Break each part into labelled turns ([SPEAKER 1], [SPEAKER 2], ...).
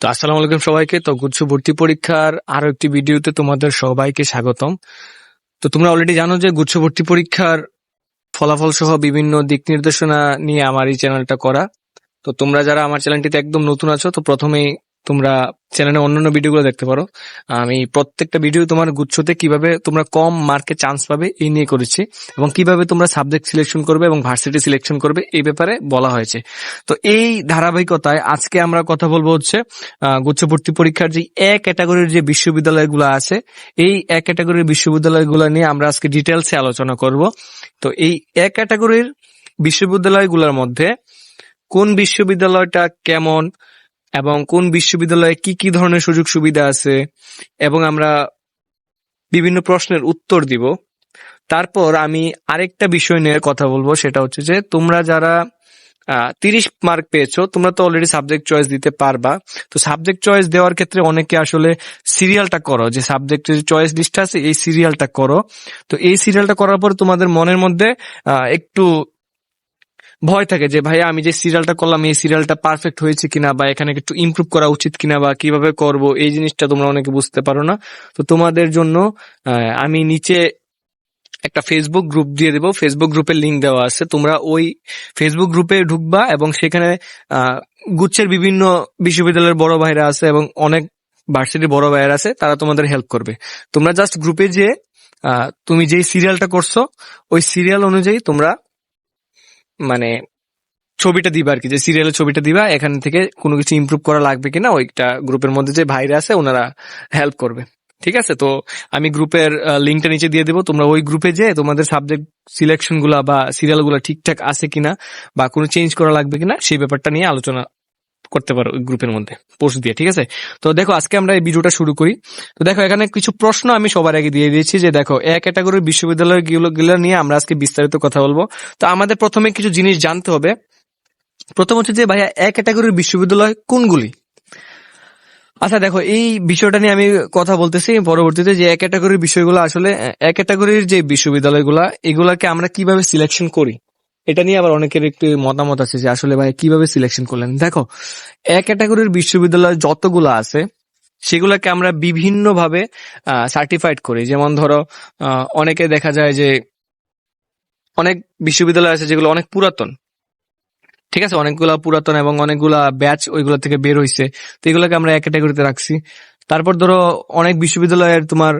[SPEAKER 1] তো আসসালামু আলাইকুম সবাইকে। তো গুচ্ছ ভর্তি পরীক্ষার আরও একটি ভিডিওতে তোমাদের সবাইকে স্বাগতম। তো তোমরা অলরেডি জানো যে গুচ্ছ ভর্তি পরীক্ষার ফলাফল সহ বিভিন্ন দিক নির্দেশনা নিয়ে আমার এই চ্যানেলটা করা। তো তোমরা যারা আমার চ্যানেলটিতে একদম নতুন আছো, তো প্রথমেই তোমরা চ্যানেলে অন্যান্য ভিডিওগুলো দেখতে পারো। আমি প্রত্যেকটা ভিডিও তোমার গুচ্ছতে কীভাবে তোমরা কম মার্কে চান্স পাবে এই নিয়ে করেছি এবং কীভাবে তোমরা সাবজেক্ট সিলেকশন করবে এবং ভার্সিটি সিলেকশন করবে এই ব্যাপারে বলা হয়েছে। তো এই ধারাবাহিকতায় আজকে আমরা কথা বলব হচ্ছে গুচ্ছ ভর্তি পরীক্ষার যে এ ক্যাটাগরির যে বিশ্ববিদ্যালয়গুলো আছে, এই এ ক্যাটাগরির বিশ্ববিদ্যালয়গুলো নিয়ে আমরা আজকে ডিটেলসে আলোচনা করব। তো এই এ ক্যাটাগরির বিশ্ববিদ্যালয়গুলোর মধ্যে কোন বিশ্ববিদ্যালয়টা কেমন এবং কোন বিশ্ববিদ্যালয়ে কি কি ধরনের সুযোগ সুবিধা আছে, এবং আমরা বিভিন্ন প্রশ্নের উত্তর দিব। তারপর আমি আরেকটা বিষয় নিয়ে কথা বলব, সেটা হচ্ছে যে তোমরা যারা তিরিশ মার্ক পেয়েছ, তোমরা তো অলরেডি সাবজেক্ট চয়েস দিতে পারবা। তো সাবজেক্ট চয়েস দেওয়ার ক্ষেত্রে অনেকে আসলে সিরিয়ালটা করো, যে সাবজেক্টের চয়েস লিস্টটা আছে, এই সিরিয়ালটা করো। তো এই সিরিয়ালটা করার পর তোমাদের মনের মধ্যে একটু ভয় থাকে যে, ভাইয়া, আমি যে সিরিয়ালটা করলাম, এই সিরিয়ালটা পারফেক্ট হয়েছে কিনা বা এখানে একটু ইমপ্রুভ করা উচিত কিনা বা কীভাবে করব, এই জিনিসটা তোমরা অনেকে বুঝতে পারো না। তো তোমাদের জন্য আমি নিচে একটা ফেসবুক গ্রুপ দিয়ে দেবো। ফেসবুক গ্রুপের লিঙ্ক দেওয়া আছে। তোমরা ওই ফেসবুক গ্রুপে ঢুকবা এবং সেখানে গুচ্ছের বিভিন্ন বিশ্ববিদ্যালয়ের বড় ভাইরা আছে এবং অনেক ভার্সিটির বড় ভাইরা আছে, তারা তোমাদের হেল্প করবে। তোমরা জাস্ট গ্রুপে যে তুমি যেই সিরিয়ালটা করছ, ওই সিরিয়াল অনুযায়ী তোমরা মানে ছবিটা দিবা আর কি, যে সিরিয়ালের ছবিটা দিবা, এখান থেকে কোনো কিছু ইমপ্রুভ করা লাগবে কিনা, ওইটা গ্রুপের মধ্যে যে ভাইরা আছে, ওনারা হেল্প করবে। ঠিক আছে? তো আমি গ্রুপের লিঙ্কটা নিচে দিয়ে দেবো, তোমরা ওই গ্রুপে যে তোমাদের সাবজেক্ট সিলেকশনগুলা বা সিরিয়ালগুলা ঠিকঠাক আছে কিনা, বা কোনো চেঞ্জ করা লাগবে কিনা, সেই ব্যাপারটা নিয়ে আলোচনা করতে পারো গ্রুপের মধ্যে, পোস্ট দিয়ে, ঠিক আছে? তো দেখো, আজকে আমরা এই ভিডিওটা শুরু করি। তো দেখো, এখানে কিছু প্রশ্ন আমি সবার আগে দিয়ে দিয়েছি যে দেখো এক ক্যাটাগরির বিশ্ববিদ্যালয়গুলো গুলো নিয়ে আমরা আজকে বিস্তারিত কথা বলব। তো আমাদের প্রথমে কিছু জিনিস জানতে হবে। প্রথম হচ্ছে যে, ভাইয়া এক ক্যাটাগরির বিশ্ববিদ্যালয় কোনগুলি? আচ্ছা দেখো, এই বিষয়টা নিয়ে আমি কথা বলতেছি পরবর্তীতে যে এক ক্যাটাগরির বিষয়গুলো আসলে এক ক্যাটাগরির যে বিশ্ববিদ্যালয়গুলা, এগুলাকে আমরা কীভাবে সিলেকশন করি? এটা নিয়ে আবার অনেকের একটু মতামত আছে যে আসলে ভাই কীভাবে সিলেকশন করলেন? দেখো, এক ক্যাটাগরির বিশ্ববিদ্যালয় যতগুলো আছে, সেগুলোকে আমরা বিভিন্ন ভাবে সার্টিফাইড করি। যেমন ধরো অনেকে দেখা যায় যে অনেক বিশ্ববিদ্যালয় আছে যেগুলো অনেক পুরাতন। ঠিক আছে? অনেকগুলা পুরাতন এবং অনেকগুলা ব্যাচ ওইগুলো থেকে বের হইছে। তো এগুলোকে আমরা এক ক্যাটাগরিতে রাখছি। তারপর ধরো, অনেক বিশ্ববিদ্যালয়ের তোমার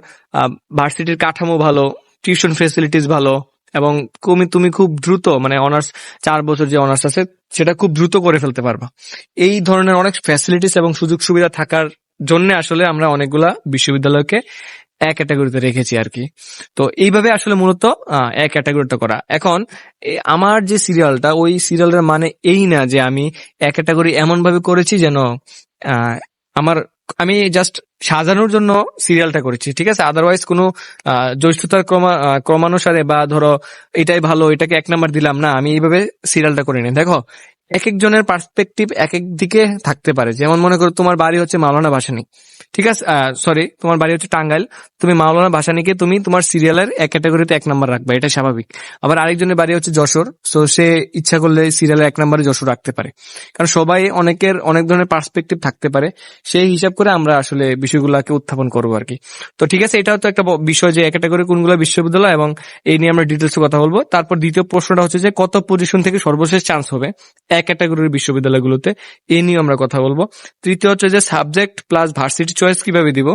[SPEAKER 1] ভার্সিটির কাঠামো ভালো টিউশন ফেসিলিটিস ভালো এবং তুমি তুমি খুব দ্রুত মানে অনার্স চার বছর যে অনার্স আছে, সেটা খুব দ্রুত করে ফেলতে পারবা। এই ধরনের অনেক ফ্যাসিলিটিস এবং সুযোগ সুবিধা থাকার জন্য আসলে আমরা অনেকগুলা বিশ্ববিদ্যালয়কে এক ক্যাটাগরিতে রেখেছি আর কি। তো এইভাবে আসলে মূলত এক ক্যাটাগরিটা করা। এখন আমার যে সিরিয়ালটা ওই সিরিয়ালের মানে এই না যে আমি এক ক্যাটাগরি এমন ভাবে করেছি যেন আমার আমি জাস্ট সাজানোর জন্য সিরিয়ালটা করেছি, ঠিক আছে? আদারওয়াইজ কোনো জ্যৈষ্ঠতার ক্রমানুসারে বা ধরো এটাই ভালো, এটাকে এক নাম্বার দিলাম, না, আমি এইভাবে সিরিয়ালটা করিনি। দেখো এক একজনের পার্সপেক্টিভ এক এক দিকে থাকতে পারে। যেমন মনে করো তোমার বাড়ি হচ্ছে মাওলানা ভাসানী। ঠিক আছে? সরি তোমার বাড়ি হচ্ছে টাঙ্গাইল। তুমি মাওলানা ভাসানীকে তুমি তোমার সিরিয়ালের এক ক্যাটাগরিতে এক নাম্বার রাখবে। এটা স্বাভাবিক। আবার আরেকজনের বাড়ি হচ্ছে যশোর। সো সে ইচ্ছা করলে সিরিয়ালের এক নম্বরে যশোর রাখতে পারে। কারণ সবাই অনেকের অনেক ধরনের পার্সপেক্টিভ থাকতে পারে। সেই হিসাব করে আমরা আসলে বিষয়গুলোকে উত্থাপন করব আর কি। তো ঠিক আছে, এটাও তো একটা বিষয় যে এক ক্যাটাগরি কোনগুলো বিশ্ববিদ্যালয় এবং এই নিয়ে আমরা ডিটেলস কথা বলব। তারপর দ্বিতীয় প্রশ্নটা হচ্ছে যে কত পজিশন থেকে সর্বশেষ চান্স হবে? এক ক্যাটাগরির বিশ্ববিদ্যালয়গুলোতে, এ নিয়ে আমরা কথা বলব। তৃতীয় হচ্ছে যে সাবজেক্ট প্লাস ভার্সিটি চয়েস কীভাবে দিব?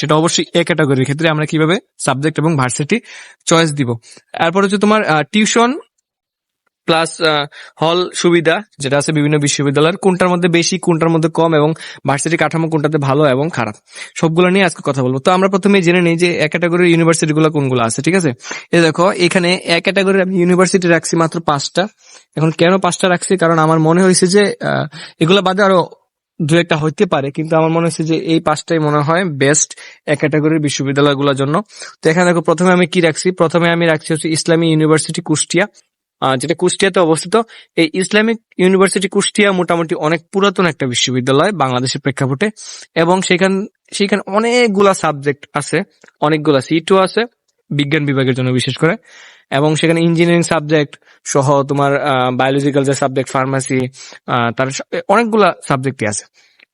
[SPEAKER 1] সেটা অবশ্যই এ ক্যাটাগরির ক্ষেত্রে আমরা কীভাবে সাবজেক্ট এবং ভার্সিটি চয়েস দিব। তারপর হচ্ছে তোমার টিউশন প্লাস হল সুবিধা যেটা আছে বিভিন্ন বিশ্ববিদ্যালয়ের, কোনটার মধ্যে বেশি, কোনটার মধ্যে কম এবং ভার্সিটি কাঠামো কোনটাতে ভালো এবং খারাপ। সবগুলো নিয়ে আজকে কথা বলব। তো আমরা প্রথমে জেনে নিই যে এক ক্যাটাগরির ইউনিভার্সিটি গুলো কোনগুলো আছে, ঠিক আছে? এই দেখো, এখানে এক ক্যাটাগরির আমি ইউনিভার্সিটি রাখছি মাত্র পাঁচটা। এখন কেন পাঁচটা রাখছি? কারণ আমার মনে হয়েছে যে এগুলো বাদে আরও দু একটা হইতে পারে, কিন্তু আমার মনে হচ্ছে যে এই পাঁচটাই মনে হয় বেস্ট এক ক্যাটাগরির বিশ্ববিদ্যালয়গুলোর জন্য। তো এখানে দেখো, প্রথমে আমি কি রাখছি? প্রথমে আমি রাখছি হচ্ছে ইসলামী ইউনিভার্সিটি কুষ্টিয়া। যেটা কুষ্টিয়াতে অবস্থিত, এই ইসলামিক ইউনিভার্সিটি কুষ্টিয়া মোটামুটি অনেক পুরাতন একটা বিশ্ববিদ্যালয় বাংলাদেশের প্রেক্ষাপটে এবং সেখান, সেখানে অনেকগুলা সাবজেক্ট আছে, অনেকগুলা সিটও আছে, বিজ্ঞান বিভাগের জন্য বিশেষ করে, এবং সেখানে ইঞ্জিনিয়ারিং সাবজেক্ট সহ তোমার বায়োলজিক্যাল যে সাবজেক্ট ফার্মাসি তার অনেকগুলা সাবজেক্টই আছে।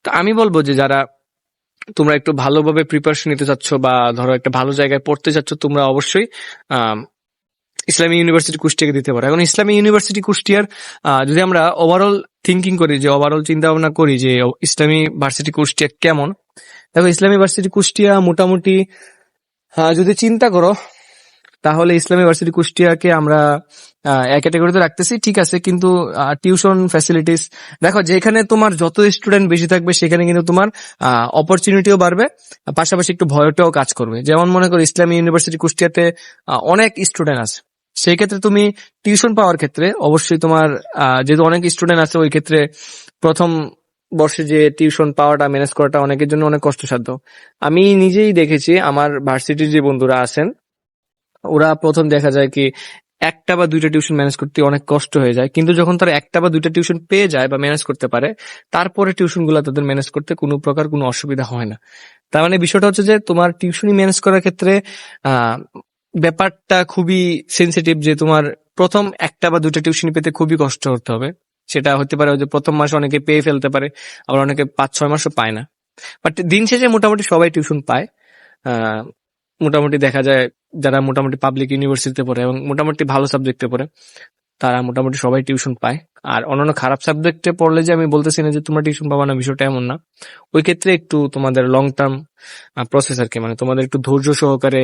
[SPEAKER 1] তো আমি বলব যে যারা তোমরা একটু ভালোভাবে প্রিপারেশন নিতে চাচ্ছ বা ধরো একটা ভালো জায়গায় পড়তে চাচ্ছ, তোমরা অবশ্যই ইসলামী ইউনিভার্সিটি কুষ্টিয়াকে দিতে পারো। এখন ইসলামী ইউনিভার্সিটি কুষ্টিয়ার যদি আমরা ওভারঅল থিঙ্কিং করি যে ওভারঅল চিন্তা ভাবনা করি যে, ইসলামী ভার্সিটি কুষ্টিয়া কেমন, দেখো ইসলামী ভার্সিটি কুষ্টিয়া মোটামুটি যদি চিন্তা করো, তাহলে ইসলামী ভার্সিটি কুষ্টিয়াকে আমরা এক ক্যাটাগরিতে রাখতেছি, ঠিক আছে, কিন্তু টিউশন ফ্যাসিলিটিস দেখো যেখানে তোমার যত স্টুডেন্ট বেশি থাকবে, সেখানে কিন্তু তোমার অপরচুনিটিও বাড়বে, পাশাপাশি একটু ভয়টাও কাজ করবে। যেমন মনে করো, ইসলামী ইউনিভার্সিটি কুষ্টিয়াতে অনেক স্টুডেন্ট আছে। সেই ক্ষেত্রে তুমি টিউশন পাওয়ার ক্ষেত্রে অবশ্যই তোমার যেহেতু অনেক স্টুডেন্ট আছে, ওই ক্ষেত্রে প্রথম বর্ষে যে টিউশন পাওয়াটা ম্যানেজ করাটা অনেকের জন্য অনেক কষ্টসাধ্য। আমি নিজেই দেখেছি, আমার ভার্সিটির যে বন্ধুরা আছেন, ওরা প্রথম দেখা যায় কি, একটা বা দুইটা টিউশন ম্যানেজ করতে অনেক কষ্ট হয়ে যায়। কিন্তু যখন তারা একটা বা দুইটা টিউশন পেয়ে যায় বা ম্যানেজ করতে পারে, তারপরে টিউশনগুলা তাদের ম্যানেজ করতে কোনো প্রকার কোনো অসুবিধা হয় না। তার মানে বিষয়টা হচ্ছে যে, তোমার টিউশনই ম্যানেজ করার ক্ষেত্রে ব্যাপারটা খুবই সেন্সিটিভ যে তোমার প্রথম একটা বা দুটা টিউশন পেতে খুবই কষ্ট করতে হবে। সেটা হতে পারে যে প্রথম মাসে অনেকে পেয়ে ফেলতে পারে, আবার অনেকে পাঁচ, ছয় মাসও পায় না। বাট দিন শেষে মোটামুটি সবাই টিউশন পায়। মোটামুটি দেখা যায় যারা মোটামুটি পাবলিক ইউনিভার্সিটিতে পড়ে এবং মোটামুটি ভালো সাবজেক্টে পড়ে। তারা মোটামুটি সবাই টিউশন পায়। আর অন্যান্য খারাপ সাবজেক্টে পড়লে যে আমি বলতেছি না যে তোমরা টিউশন পাবা না, বিষয়টা এমন না। ওই ক্ষেত্রে একটু তোমাদের লং টার্ম প্রসেস আর কি মানে তোমাদের একটু ধৈর্য সহকারে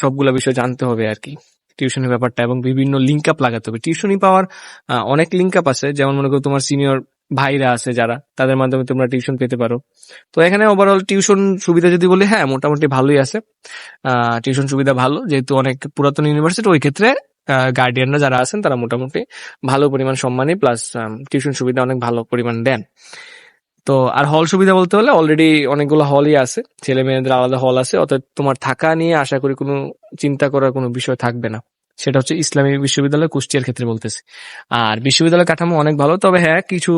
[SPEAKER 1] সবগুলা বিষয় জানতে হবে আর কি। টিউশনের ব্যাপারটা এবং বিভিন্ন লিঙ্ক আপ লাগাতে হবে। টিউশনই পাওয়ার অনেক লিঙ্ক আপ আছে। যেমন মনে করো তোমার সিনিয়র ভাইরা আছে যারা, তাদের মাধ্যমে তোমরা টিউশন পেতে পারো। তো এখানে ওভারঅল টিউশন সুবিধা যদি বলি হ্যাঁ মোটামুটি ভালোই আছে। টিউশন সুবিধা ভালো, যেহেতু অনেক পুরাতন ইউনিভার্সিটি ওই ক্ষেত্রে গার্ডিয়ানরা যারা আছেন, তারা মোটামুটি ভালো পরিমাণ সম্মানী প্লাস টিউশন সুবিধা অনেক ভালো পরিমাণ দেন। তো, আর হল সুবিধা বলতে হলে অলরেডি অনেকগুলো হলই আছে। ছেলে মেয়েদের আলাদা হল আছে অর্থাৎ তোমার থাকা নিয়ে আশা করি কোনো চিন্তা করার কোনো বিষয় থাকবে না। সেটা হচ্ছে ইসলামী বিশ্ববিদ্যালয় কুষ্টিয়ার ক্ষেত্রে বলতেছি। আর বিশ্ববিদ্যালয় কাঠামো অনেক ভালো, তবে হ্যাঁ কিছু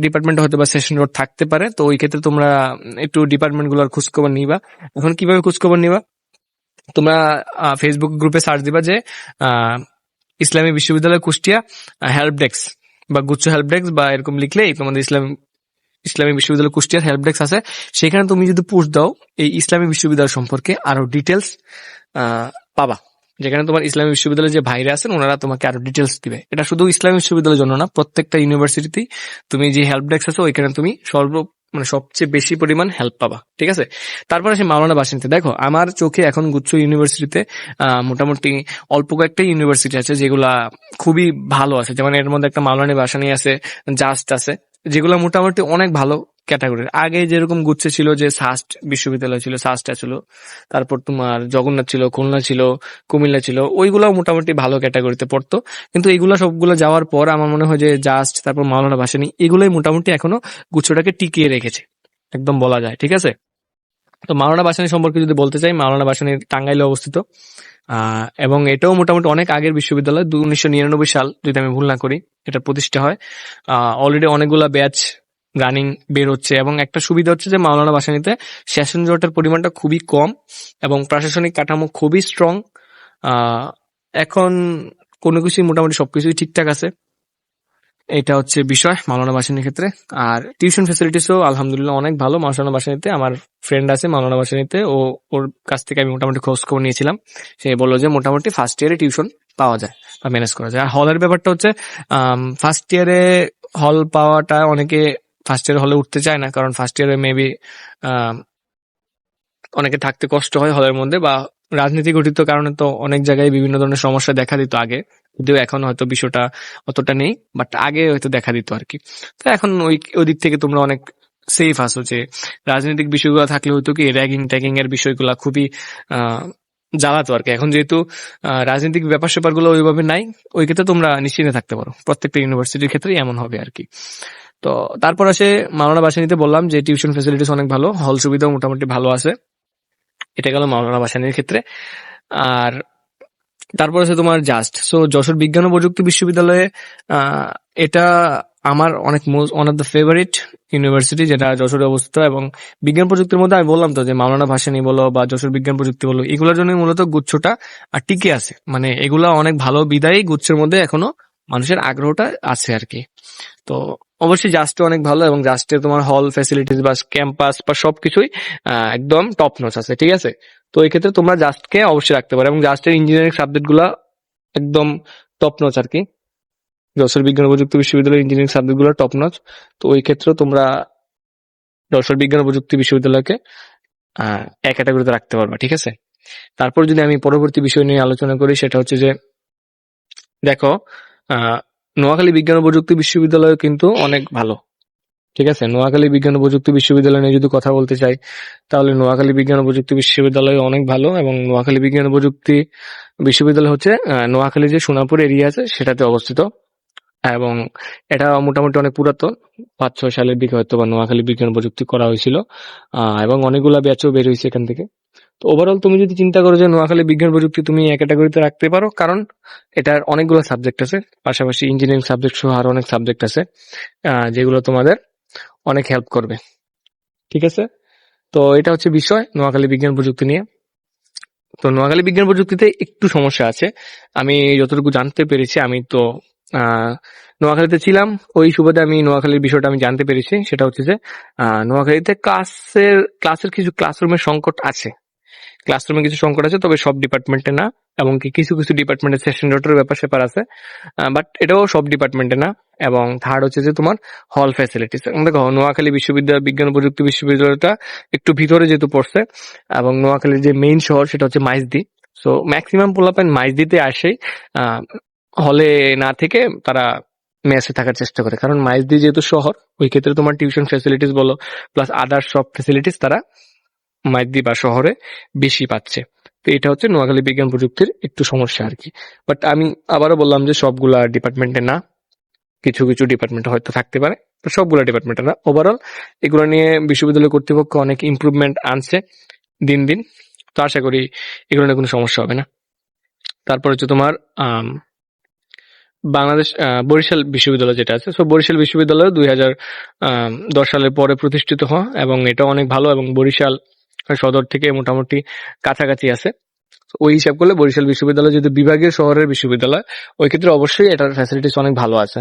[SPEAKER 1] ডিপার্টমেন্ট হয়তো বা সেশন রোড থাকতে পারে। তো ওই ক্ষেত্রে তোমরা একটু ডিপার্টমেন্টগুলোর খোঁজখবর নিবা। এখন কীভাবে খোঁজখবর নিবা? তোমরা ফেসবুক গ্রুপে সার্চ দিবা যে ইসলামী বিশ্ববিদ্যালয় কুষ্টিয়া হেল্প ডেস্ক বা গুচ্ছ হেল্প ডেস্ক বা এরকম লিখলেই তোমাদের ইসলাম, ইসলামী বিশ্ববিদ্যালয় কুষ্টিয়ার হেল্প ডেস্ক আছে। সেখানে তুমি যদি পোস্ট দাও, এই ইসলামী বিশ্ববিদ্যালয় সম্পর্কে আরও ডিটেলস পাবা। যেখানে তোমার ইসলামী বিশ্ববিদ্যালয়ের যে ভাইরা আছেন, ওনারা তোমাকে আরও ডিটেলস দিবে। এটা শুধু ইসলামী বিশ্ববিদ্যালয়ের জন্য না, প্রত্যেকটা ইউনিভার্সিটিতেই তুমি যে হেল্প ডেস্ক আছে, ওইখানে তুমি সর্ব মানে সবচেয়ে বেশি পরিমাণ হেল্প পাবা, ঠিক আছে? তারপরে সে মাওলানা বাসিনীতে দেখো, আমার চোখে এখন গুচ্ছ ইউনিভার্সিটিতে মোটামুটি অল্প কয়েকটা ইউনিভার্সিটি আছে যেগুলা খুবই ভালো আছে। যেমন এর মধ্যে একটা মাওলানা বাসানি আছে জাস্ট আছে। যেগুলো মোটামুটি অনেক ভালো ক্যাটাগরির আগে যেরকম গুচ্ছে ছিল যে সাস্ট বিশ্ববিদ্যালয় ছিল সাস্টটা ছিল, তারপর তোমার জগন্নাথ ছিল খুলনা ছিল কুমিল্লা ছিল ওইগুলো মোটামুটি ভালো ক্যাটাগরিতে পড়তো। কিন্তু এগুলো সবগুলো যাওয়ার পর আমার মনে হয় যে জাস্ট তারপর মাওলানা ভাসানি, এগুলোই মোটামুটি এখনও গুচ্ছটাকে টিকিয়ে রেখেছে। একদম বলা যায়, ঠিক আছে? তো মাওলানা বাসানি সম্পর্কে যদি বলতে চাই, মাওলানা বাসানি টাঙ্গাইলে অবস্থিত। এবং এটাও মোটামুটি অনেক আগের বিশ্ববিদ্যালয় উনিশশো নিরানব্বই সাল, যদি আমি ভুল না করি, এটা প্রতিষ্ঠা হয়। অলরেডি অনেকগুলা ব্যাচ রানিং বের হচ্ছে, এবং একটা সুবিধা হচ্ছে যে মাওলানা বাসানিতে সেশন জটের পরিমাণটা খুবই কম, এবং প্রশাসনিক কাঠামো খুবই স্ট্রং এখন কোনো কিছুই মোটামুটি সবকিছুই ঠিকঠাক আছে। এটা হচ্ছে বিষয় মাওলানা বাসানির ক্ষেত্রে। আর টিউশন ফেসিলিটিসও আলহামদুলিল্লাহ অনেক ভালো। মাওলানা বাসানিতে আমার ফ্রেন্ড আছে মাওলানা বাসানিতে। ও ওর কাছ থেকে আমি মোটামুটি খোঁজ খবর নিয়েছিলাম। সে বলল যে মোটামুটি ফার্স্ট ইয়ারে টিউশন পাওয়া যায় বা ম্যানেজ করা যায়। আর হলের ব্যাপারটা হচ্ছে ফার্স্ট ইয়ারে হল পাওয়াটা অনেকে ফার্স্ট ইয়ার হলে উঠতে চায় না। কারণ ফার্স্ট ইয়ারে মেবি অনেকে থাকতে কষ্ট হয় হলের মধ্যে বা রাজনীতি গঠিত কারণে তো অনেক জায়গায় বিভিন্ন ধরনের সমস্যা দেখা দিত আগে। যদিও এখন হয়তো বিষয়টা অতটা নেই বাট আগে হয়তো দেখা দিত আর কি তো এখন ওই ওই দিক থেকে তোমরা অনেক সেফ আসো যে রাজনৈতিক বিষয়গুলো থাকলে হয়তো কি র্যাগিং ট্যাগিং এর বিষয়গুলো খুবই জ্বালাতো আর কি এখন যেহেতু রাজনৈতিক ব্যাপার স্যাপারগুলো ওইভাবে নাই, ওই ক্ষেত্রে তোমরা নিশ্চিন্তে থাকতে পারো। প্রত্যেকটা ইউনিভার্সিটির ক্ষেত্রে এমন হবে আর কি তো তারপর আসে মাওলানা বাসানিতে বললাম যে টিউশন ফেসিলিটিস অনেক ভালো হল সুবিধাও মোটামুটি ভালো আছে। এটা গেল মাওলানা বাসানির ক্ষেত্রে। আর তারপর আছে তোমার জাস্ট সো যশোর বিজ্ঞান ও প্রযুক্তি বিশ্ববিদ্যালয়ে এটা আমার অনেক one of the favourite university যেটা যশোরে অবস্থিত এবং বিজ্ঞান প্রযুক্তির মধ্যে আমি বললাম তো যে মাওলানা ভাসানি বলো বা যশোর বিজ্ঞান প্রযুক্তি বলো, এগুলোর জন্য মূলত গুচ্ছটা আর টিকে আছে। মানে এগুলা অনেক ভালো বিদায়ী গুচ্ছের মধ্যে এখনও মানুষের আগ্রহটা আছে আর কি। তো অবশ্যই জাস্টে অনেক ভালো এবং জাস্টে তোমার হল ফ্যাসিলিটিস বা ক্যাম্পাস বা সবকিছুই একদম টপ নচ আছে ঠিক আছে? তো এই ক্ষেত্রে তোমরা জাস্টকে অবশ্যই রাখতে পারো এবং জাস্টের ইঞ্জিনিয়ারিং সাবজেক্টগুলা একদম টপ নচ আর কি। যশোর বিজ্ঞান প্রযুক্তি বিশ্ববিদ্যালয়ের ইঞ্জিনিয়ারিং সাবজেক্টগুলো টপ নচ তো ওই ক্ষেত্রে তোমরা যশোর বিজ্ঞান প্রযুক্তি বিশ্ববিদ্যালয়কে আহ, এক ক্যাটাগরিতে রাখতে পারবা ঠিক আছে? তারপর যদি আমি পরবর্তী বিষয় নিয়ে আলোচনা করি সেটা হচ্ছে যে দেখো নোয়াখালী বিজ্ঞান ও প্রযুক্তি বিশ্ববিদ্যালয় কিন্তু অনেক ভালো। ঠিক আছে? নোয়াখালী বিজ্ঞান ও প্রযুক্তি বিশ্ববিদ্যালয় নিয়ে যদি কথা বলতে চাই, তাহলে নোয়াখালী বিজ্ঞান ও প্রযুক্তি বিশ্ববিদ্যালয় অনেক ভালো এবং নোয়াখালী বিজ্ঞান ও প্রযুক্তি বিশ্ববিদ্যালয় হচ্ছে নোয়াখালী যে সোনাপুর এরিয়া আছে, সেটাতে অবস্থিত। এবং এটা মোটামুটি অনেক পুরাতন। পাঁচ, ছয় সালের দিকে হয়তো বা নোয়াখালী বিজ্ঞান প্রযুক্তি করা হয়েছিল। এবং অনেকগুলা ব্যাচও বের হয়েছে এখান থেকে। তো ওভারঅল তুমি যদি চিন্তা করো যে নোয়াখালী বিজ্ঞান প্রযুক্তি তুমি এক ক্যাটাগরিতে রাখতে পারো, কারণ এটার অনেকগুলো সাবজেক্ট আছে, পাশাপাশি ইঞ্জিনিয়ারিং সাবজেক্ট সহ আরও অনেক সাবজেক্ট আছে যেগুলো তোমাদের অনেক হেল্প করবে। ঠিক আছে? তো এটা হচ্ছে বিষয় নোয়াখালী বিজ্ঞান প্রযুক্তি নিয়ে। তো নোয়াখালী বিজ্ঞান প্রযুক্তিতে একটু সমস্যা আছে। আমি যতটুকু জানতে পেরেছি, আমি তো নোয়াখালীতে ছিলাম। ওই সুবাদে আমি নোয়াখালীর বিষয়টা আমি জানতে পেরেছি। সেটা হচ্ছে যে নোয়াখালীতে ক্লাসের ক্লাসের কিছু ক্লাসরুমের সংকট আছে। ক্লাসরুমে কিছু সংকট আছে, তবে সব ডিপার্টমেন্টে না এবং কিছু কিছু ডিপার্টমেন্টে সেশন ডটের ব্যাপার স্যাপার আছে বাট এটাও সব ডিপার্টমেন্টে না, এবং থার্ড হচ্ছে যে তোমার হল ফ্যাসিলিটিস দেখো, নোয়াখালী বিশ্ববিদ্যালয়, বিজ্ঞান প্রযুক্তি বিশ্ববিদ্যালয়টা একটু ভিতরে যেহেতু পড়ছে, এবং নোয়াখালীর যে মেইন শহর সেটা হচ্ছে মাইজদি। সো ম্যাক্সিমাম পোলাপেন মাইজদিতে আসে হলে না থেকে তারা মেসে থাকার চেষ্টা করে। কারণ মাইজদি যেহেতু শহর, ওই ক্ষেত্রে তোমার টিউশন ফ্যাসিলিটিস বলো প্লাস আদার সব ফ্যাসিলিটিস তারা মাইজদি বা শহরে বেশি পাচ্ছে। তো এটা হচ্ছে নোয়াখালী বিজ্ঞান প্রযুক্তির একটু সমস্যা আর কি। বাট আমি আবারও বললাম যে সবগুলা ডিপার্টমেন্টে না, কিছু কিছু ডিপার্টমেন্টে হয়তো থাকতে পারে, তো সবগুলা ডিপার্টমেন্টে না। ওভারঅল এগুলো নিয়ে বিশ্ববিদ্যালয় কর্তৃপক্ষ অনেক ইমপ্রুভমেন্ট আনছে দিন দিন, তো আশা করি এগুলো নিয়ে কোনো সমস্যা হবে না। তারপর হচ্ছে তোমার বাংলাদেশ বরিশাল বিশ্ববিদ্যালয় যেটা আছে। সো বরিশাল বিশ্ববিদ্যালয় দুই হাজার দশ সালের পরে প্রতিষ্ঠিত হওয়া এবং এটা অনেক ভালো এবং বরিশাল সদর থেকে মোটামুটি কাছাকাছি আছে। ওই হিসাব করলে বরিশাল বিশ্ববিদ্যালয় যদি বিভাগীয় শহরের বিশ্ববিদ্যালয়, ওই ক্ষেত্রে অবশ্যই এটার ফ্যাসিলিটিস অনেক ভালো আছে।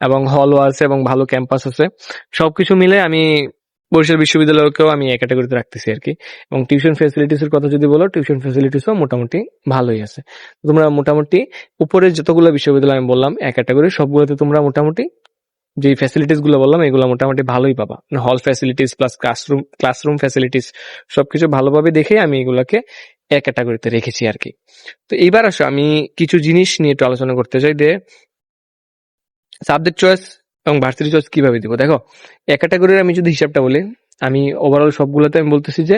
[SPEAKER 1] এবং হলও আছে এবং ভালো ক্যাম্পাস আছে। সবকিছু মিলে আমি বরিশাল বিশ্ববিদ্যালয়কেও আমি এক ক্যাটাগরিতে রাখতেছি আর কি। এবং টিউশন ফ্যাসিলিটিস এর কথা যদি বলো টিউশন ফ্যাসিলিটিসও মোটামুটি ভালোই আছে। তোমরা মোটামুটি উপরে যতগুলো বিশ্ববিদ্যালয় আমি বললাম, এক ক্যাটাগরি সবগুলোতে তোমরা মোটামুটি যে ফ্যাসিলিটিসগুলো বললাম, এগুলো মোটামুটি ভালোই পাবা। হল facilities plus classroom classroom facilities সবকিছু ভালোভাবে দেখে আমি এগুলাকে এক ক্যাটাগরিতে রেখেছি আর কি। তো এইবার আসো, আমি কিছু জিনিস নিয়ে একটু আলোচনা করতে চাই যে সাবজেক্ট চয়েস এবং ভার্সিটি চয়েস কীভাবে দিব? দেখো এক ক্যাটাগরির আমি যদি হিসাবটা বলি, আমি ওভারঅল সবগুলোতে আমি বলতেছি যে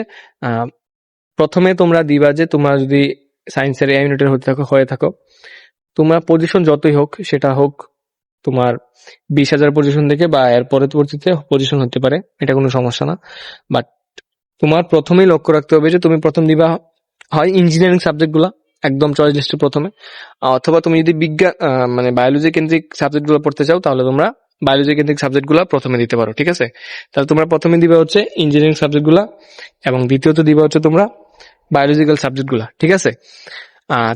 [SPEAKER 1] প্রথমে তোমরা দিবা যে তোমরা যদি সায়েন্সের এ ইউনিটের হতে থাকো, হয়ে থাকো, তোমার পজিশন যতই হোক, সেটা হোক তোমার বিশ হাজার পজিশন থেকে বা এর পরবর্তীতে পজিশন হতে পারে, এটা কোনো সমস্যা না। বাট তোমার প্রথমেই লক্ষ্য রাখতে হবে যে তুমি প্রথম দিবা হয় ইঞ্জিনিয়ারিং সাবজেক্টগুলা একদম চয়েস লিস্টে প্রথমে অথবা তুমি যদি বিজ্ঞান মানে বায়োলজি কেন্দ্রিক সাবজেক্টগুলো পড়তে চাও, তাহলে তোমরা বায়োলজি কেন্দ্রিক সাবজেক্টগুলা প্রথমে দিতে পারো, ঠিক আছে? তাহলে তোমরা প্রথমে দিবে হচ্ছে ইঞ্জিনিয়ারিং সাবজেক্টগুলা এবং দ্বিতীয়ত দিবে হচ্ছে তোমরা বায়োলজিক্যাল সাবজেক্টগুলা ঠিক আছে?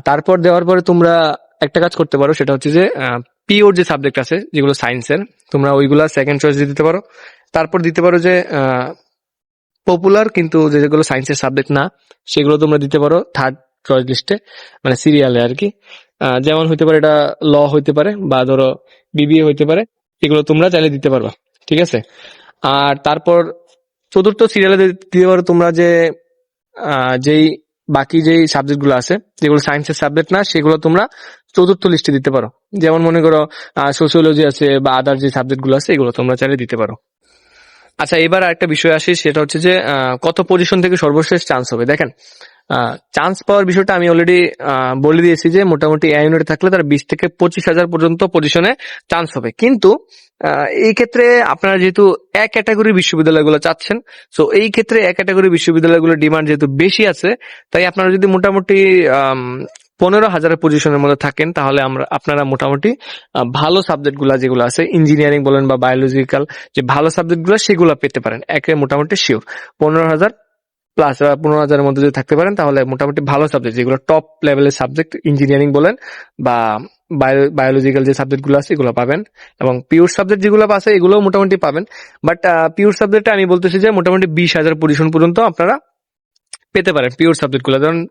[SPEAKER 1] তারপর দেওয়ার পরে তোমরা একটা কাজ করতে পারো, সেটা হচ্ছে যে পিওর যে সাবজেক্ট আছে, যেগুলো সায়েন্সের তোমরা ওইগুলা সেকেন্ড চয়েস দিতে পারো। তারপর দিতে পারো যে পপুলার কিন্তু যেগুলো সায়েন্সের সাবজেক্ট না, সেগুলো তোমরা দিতে পারো থার্ড চয়েস লিস্টে মানে সিরিয়ালে আর কি যেমন হইতে পারে এটা ল হইতে পারে, বা ধরো বিবিএ হইতে পারে, এগুলো তোমরা চাইলে দিতে পারবা, ঠিক আছে? আর তারপর চতুর্থ সিরিয়ালে দিতে পারো তোমরা যে যেই বাকি যে সাবজেক্টগুলো আছে, যেগুলো সায়েন্সের সাবজেক্ট না, সেগুলো তোমরা চতুর্থ লিস্টে দিতে পারো। যেমন মনে করো সোশিওলজি আছে বা আদার যে সাবজেক্টগুলো আছে, এগুলো তোমরা চাইলে দিতে পারো। আচ্ছা এবার আরেকটা বিষয় আসি, সেটা হচ্ছে যে কত পজিশন থেকে সর্বশেষ চান্স হবে? দেখেন চান্স পাওয়ার বিষয়টা আমি অলরেডি বলে দিয়েছি যে, মোটামুটি এ ইউনিট থাকলে তার বিশ থেকে পঁচিশ হাজার পর্যন্ত পজিশনে চান্স হবে। কিন্তু এই ক্ষেত্রে আপনারা যেহেতু এক ক্যাটাগরি বিশ্ববিদ্যালয়গুলো চাচ্ছেন সো এই ক্ষেত্রে এক ক্যাটাগরি বিশ্ববিদ্যালয়গুলোর ডিমান্ড যেহেতু বেশি আছে, তাই আপনারা যদি মোটামুটি পনেরো হাজারের পজিশনের মধ্যে থাকেন, তাহলে আমরা, আপনারা মোটামুটি ভালো সাবজেক্টগুলা যেগুলো আছে ইঞ্জিনিয়ারিং বলেন বা বায়োলজিক্যাল যে ভালো সাবজেক্টগুলো সেগুলো পেতে পারেন, একে মোটামুটি শিওর পনেরো হাজার প্লাস পনেরো হাজারের মধ্যে যদি থাকতে পারেন, তাহলে মোটামুটি ভালো সাবজেক্ট যেগুলো টপ লেভেলের সাবজেক্ট ইঞ্জিনিয়ারিং বলেন বা বায়োলজিক্যাল যে সাবজেক্টগুলো আছে, এগুলো পাবেন। এবং পিওর সাবজেক্ট যেগুলো আছে এগুলো মোটামুটি পাবেন। বাট পিওর সাবজেক্টে আমি বলতেছি যে মোটামুটি বিশ হাজার পজিশন পর্যন্ত আপনারা পেতে পারেন পিওর সাবজেক্টগুলো। যেমন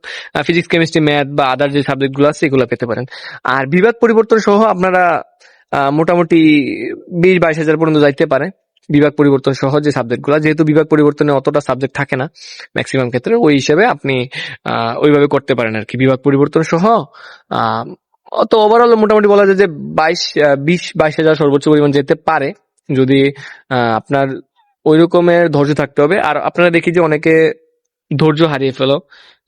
[SPEAKER 1] ফিজিক্স কেমিস্ট্রি ম্যাথ বা আদার যে সাবজেক্টগুলো আছে এগুলো পেতে পারেন। আর বিভাগ পরিবর্তন সহ আপনারা মোটামুটি বিশ বাইশ হাজার পর্যন্ত যাইতে পারে বিভাগ পরিবর্তন সহ যে সাবজেক্টগুলো। যেহেতু বিভাগ পরিবর্তনে অতটা সাবজেক্ট থাকে না ম্যাক্সিমাম ক্ষেত্রে ওই হিসেবে আপনি ওইভাবে করতে পারেন আর কি বিভাগ পরিবর্তন সহ। আহ, তো ওভারঅল মোটামুটি বলা যায় যে বাইশ বিশ বাইশ হাজার সর্বোচ্চ পরিমাণ যেতে পারে। যদি আপনার ওই রকমের ধৈর্য থাকতে হবে। আর আপনারা দেখি যে অনেকে ধৈর্য হারিয়ে ফেলো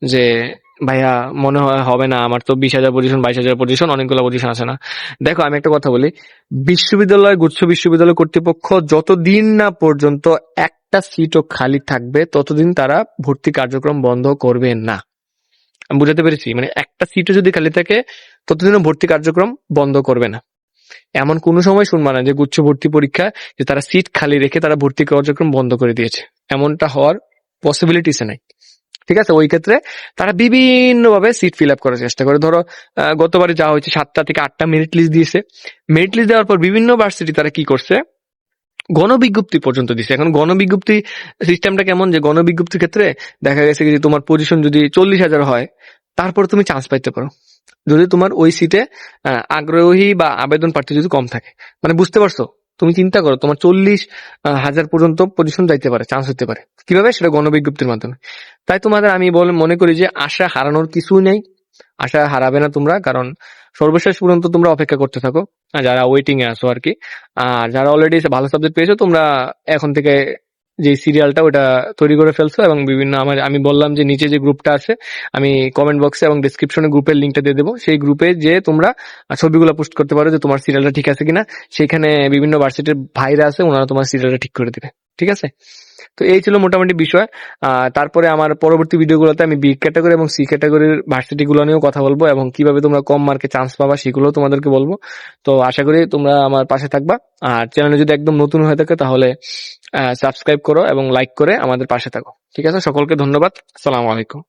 [SPEAKER 1] যে, ভাইয়া, মনে হয় হবে না, আমার তো বিশ হাজার পজিশন বাইশ হাজার পজিশন অনেকগুলো পজিশন আছে না। দেখো, আমি একটা কথা বলি, বিশ্ববিদ্যালয়, গুচ্ছ বিশ্ববিদ্যালয় কর্তৃপক্ষ যতদিন না পর্যন্ত একটা সিটও খালি থাকবে, ততদিন তারা ভর্তি কার্যক্রম বন্ধ করবে না। আমি বুঝাতে পেরেছি? মানে একটা সিটও যদি খালি থাকে, ততদিনও ভর্তি কার্যক্রম বন্ধ করবে না। এমন কোনো সময় শুনবা না যে, গুচ্ছ ভর্তি পরীক্ষা, যে তারা সিট খালি রেখে তারা ভর্তি কার্যক্রম বন্ধ করে দিয়েছে। এমনটা হওয়ার পসিবিলিটিস নাই। ঠিক আছে? ওই ক্ষেত্রে তারা বিভিন্ন ভাবে সিট ফিল আপ করার চেষ্টা করে। ধরো গতবারে যা হয়েছে, সাতটা থেকে আটটা মেরিট লিস্ট দিয়েছে। মেরিট লিস্ট দেওয়ার পর বিভিন্ন ভার্সিটি তারা কি করছে? গণবিজ্ঞপ্তি পর্যন্ত দিছে এখন গণবিজ্ঞপ্তি সিস্টেমটা কেমন যে, গণবিজ্ঞপ্তির ক্ষেত্রে দেখা গেছে যে, তোমার পজিশন যদি চল্লিশ হাজার হয়, তারপর তুমি চান্স পাইতে পারো। যদি তোমার ওই সিটে আগ্রহী বা আবেদন প্রার্থী যদি কম থাকে। মানে বুঝতে পারছ? তুমি চিন্তা করো, তোমার চল্লিশ হাজার পর্যন্ত পজিশন যাইতে পারে চান্স হতে পারে। কীভাবে? সেটা গণবিজ্ঞপ্তির মাধ্যমে। তাই তোমাদের আমি বলে, মনে করি যে আশা হারানোর কিছুই নেই। আশা হারাবে না তোমরা, কারণ সর্বশেষ পর্যন্ত তোমরা অপেক্ষা করতে থাকো। যারা ওয়েটিং এ আসো আর কি, আর যারা অলরেডি ভালো সাবজেক্ট পেয়েছ, তোমরা এখন থেকে যে সিরিয়ালটা ওটা তৈরি করে ফেলছো এবং বিভিন্ন আমার, আমি বললাম যে নিচে যে গ্রুপটা আছে, আমি কমেন্ট বক্সে এবং ডিসক্রিপশনে গ্রুপের লিঙ্কটা দিয়ে দেবো। সেই গ্রুপে যে তোমরা ছবিগুলো পোস্ট করতে পারো যে তোমার সিরিয়ালটা ঠিক আছে কিনা, সেখানে বিভিন্ন ভার্সিটির ভাইরা আছে, ওনারা তোমার সিরিয়ালটা ঠিক করে দিবে। ঠিক আছে? তো এই ছিল মোটামুটি বিষয়। তারপরে আমার পরবর্তী ভিডিওগুলোতে আমি বি ক্যাটাগরি এবং সি ক্যাটাগরির ভার্সিটি গুলো নিয়েও কথা বলব এবং কীভাবে তোমরা কম মার্কে চান্স পাবা সেগুলো তোমাদেরকে বলব। তো আশা করি তোমরা আমার পাশে থাকবা। আর চ্যানেলে যদি একদম নতুন হয়ে থাকে তাহলে সাবস্ক্রাইব করো এবং লাইক করে আমাদের পাশে থাকো। ঠিক আছে? সকলকে ধন্যবাদ। সালাম আলাইকুম।